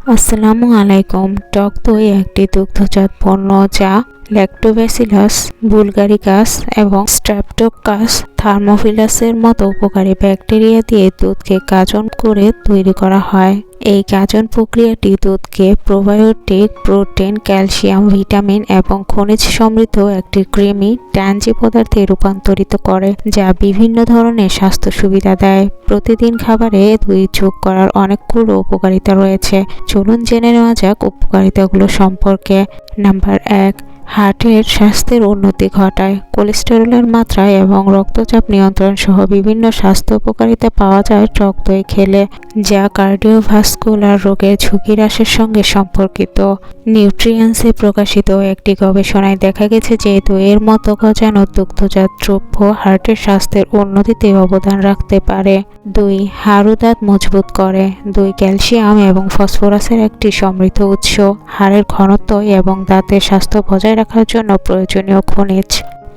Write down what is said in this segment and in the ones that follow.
আসসালামু আলাইকুম। টক দই একটি দুগ্ধজাত পণ্য যা ল্যাক্টোব্যাসিলাস বুলগারিকাস এবং স্ট্রেপ্টোকাস থার্মোফিলাসের মতো উপকারী ব্যাকটেরিয়া দিয়ে দুধকে গাজন করে তৈরি করা হয়। এই গাজন প্রক্রিয়াটি দুধকে প্রোবায়োটিক প্রোটিন ক্যালসিয়াম ভিটামিন এবং খনিজ সমৃদ্ধ একটি ক্রিমি ট্যাঞ্জি পদার্থে রূপান্তরিত করে, যা বিভিন্ন ধরনের স্বাস্থ্য সুবিধা দেয়। প্রতিদিন খাবারে দুই যোগ করার অনেকগুলো উপকারিতা রয়েছে। চলুন জেনে নেওয়া যাক উপকারিতাগুলো সম্পর্কে। নাম্বার এক হার্টের স্বাস্থ্যের উন্নতি ঘটায়। কোলেস্টেরলের মাত্রা এবং রক্তচাপ নিয়ন্ত্রণ সহ বিভিন্ন স্বাস্থ্য উপকারিতা পাওয়া যায় টক দই খেলে, যা কার্ডিওভাস্কুলার রোগের ঝুঁকি হ্রাসের সঙ্গে সম্পর্কিত। নিউট্রিয়েন্সে প্রকাশিত একটি গবেষণায় দেখা গেছে যে দইয়ের মতো গজানো দুগ্ধজাত দ্রব্য হার্টের স্বাস্থ্যের উন্নতিতে অবদান রাখতে পারে। দুই হাড়ু দাঁত মজবুত করে। দুই, ক্যালসিয়াম এবং ফসফরাসের একটি সমৃদ্ধ উৎস। হাড়ের ঘনত্ব এবং দাঁতের স্বাস্থ্য বজায় রাখার জন্য প্রয়োজনীয় খনিজ।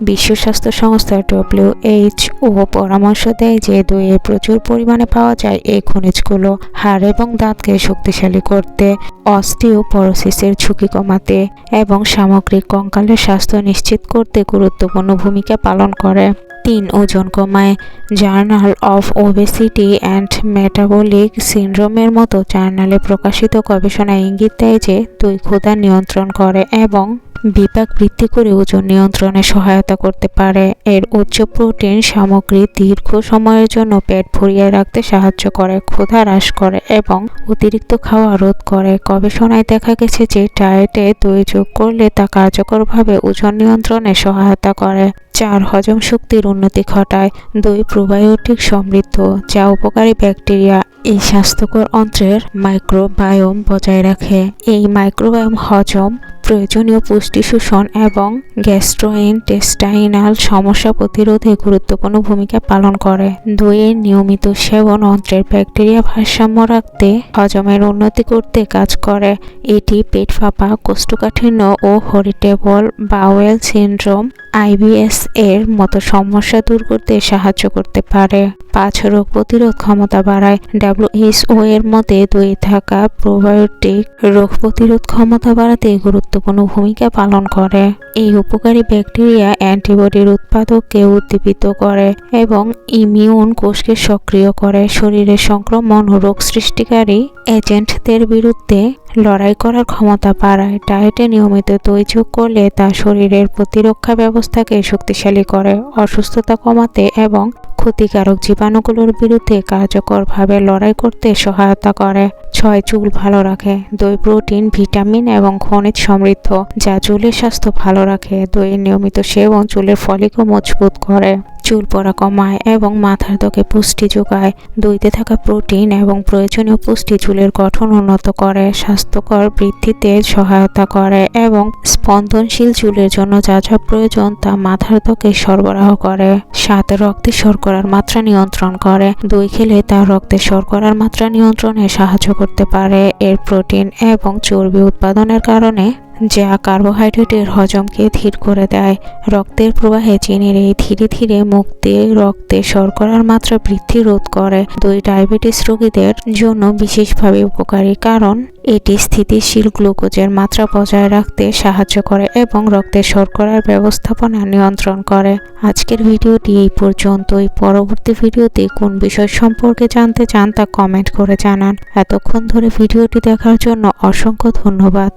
বিশ্ব স্বাস্থ্য সংস্থা ও পরামর্শ দেয় যে দইয়ে প্রচুর পরিমাণে পাওয়া যায় এই খনিজগুলো হাড় এবং দাঁতকে শক্তিশালী করতে, অস্টিওপরোসিসের ঝুঁকি কমাতে এবং সামগ্রিক কঙ্কালের স্বাস্থ্য নিশ্চিত করতে গুরুত্বপূর্ণ ভূমিকা পালন করে। তিন ওজন কমায়। Journal of obesity and metabolic সিন্ড্রোমের মতো জার্নালে প্রকাশিত গবেষণায় ইঙ্গিত দেয় যে, দুই ক্ষুধা নিয়ন্ত্রণ করে এবং বিপাক বৃদ্ধি করে ওজন নিয়ন্ত্রণে সহায়তা করতে পারে। এর উচ্চ প্রোটিন সামগ্রী দীর্ঘ সময়ের জন্য পেট ভরিয়ে রাখতে সাহায্য করে, ক্ষুধা হ্রাস করে এবং অতিরিক্ত খাওয়া রোধ করে। গবেষণায় দেখা গেছে যে, ডায়েটে দই যোগ করলে তা কার্যকরভাবে ওজন নিয়ন্ত্রণে সহায়তা করে। চার হজম শক্তির উন্নতি ঘটায়। দই, প্রোবায়োটিক সমৃদ্ধ, যা উপকারী ব্যাকটেরিয়া এই স্বাস্থ্যকর অন্ত্রের মাইক্রোবায়োম বজায় রাখে। এই মাইক্রোবায়োম হজম প্রয়োজনীয় পুষ্টি শোষণ এবং গ্যাস্ট্রোইন্টেস্টাইনাল সমস্যা প্রতিরোধে গুরুত্বপূর্ণ ভূমিকা পালন করে। দইয়ের নিয়মিত সেবন অন্ত্রের ব্যাকটেরিয়া ভারসাম্য রাখতে, হজমের উন্নতি করতে কাজ করে। এটি পেট ফাঁপা কোষ্ঠকাঠিন্য ও হরিটেবল বাওয়েল সিনড্রোম, আইবিএস এর মতো সমস্যা দূর করতে সাহায্য করতে পারে। পাঁচ রোগ প্রতিরোধ ক্ষমতা বাড়ায়। ডাব্লিউএইচও এর মতে দই থাকা প্রোবায়োটিক রোগ প্রতিরোধ ক্ষমতা বাড়াতে গুরুত্বপূর্ণ ভূমিকা পালন করে। এই উপকারী ব্যাকটেরিয়া অ্যান্টিবডির উৎপাদককে উদ্দীপিত করে এবং ইমিউন কোষকে সক্রিয় করে। শরীরে সংক্রমণ রোগ সৃষ্টিকারী এজেন্টদের বিরুদ্ধে লড়াই করার ক্ষমতা বাড়ায়। ডায়েটে নিয়মিত দই যোগ করলে তা শরীরের প্রতিরক্ষা ব্যবস্থাকে শক্তিশালী করে, অসুস্থতা কমাতে এবং ক্ষতিকারক জীবাণুগুলোর বিরুদ্ধে কার্যকরভাবে লড়াই করতে সহায়তা করে। ছয় চুল ভালো রাখে, দই প্রোটিন, ভিটামিন এবং খনিজ সমৃদ্ধ, যা চুলের স্বাস্থ্য ভালো রাখে। দইয়ের নিয়মিত সেবন চুলের ফলিকও মজবুত করে। চুল পড়া কমায় এবং মাথার ত্বকে পুষ্টি যোগায়। দইতে থাকা প্রোটিন এবং প্রয়োজনীয় পুষ্টি চুলের গঠন উন্নত করে, স্বাস্থ্যকর বৃদ্ধিতে সহায়তা করে এবং স্পন্দনশীল চুলের জন্য যা যা প্রয়োজন তা মাথার ত্বকে সরবরাহ করে। সাত রক্তে শর্করার মাত্রা নিয়ন্ত্রণ করে। দই খেলে তা রক্তে শর্করার মাত্রা নিয়ন্ত্রণে সাহায্য করতে পারে। এর প্রোটিন এবং চর্বি উৎপাদনের কারণে যা কার্বোহাইড্রেটের হজমকে ধীর করে দেয়। রক্তের প্রবাহে চিনির এই ধীরে ধীরে মুক্তি রক্তে শর্করার মাত্রা বৃদ্ধি রোধ করে। দুই ডায়াবেটিস রোগীদের জন্য বিশেষভাবে উপকারী, কারণ এটি স্থিতিশীল গ্লুকোজের মাত্রা বজায় রাখতে সাহায্য করে এবং রক্তের শর্করার ব্যবস্থাপনা নিয়ন্ত্রণ করে। আজকের ভিডিওটি এই পর্যন্তই। পরবর্তী ভিডিওতে কোন বিষয় সম্পর্কে জানতে চান তা কমেন্ট করে জানান। এতক্ষণ ধরে ভিডিওটি দেখার জন্য অসংখ্য ধন্যবাদ।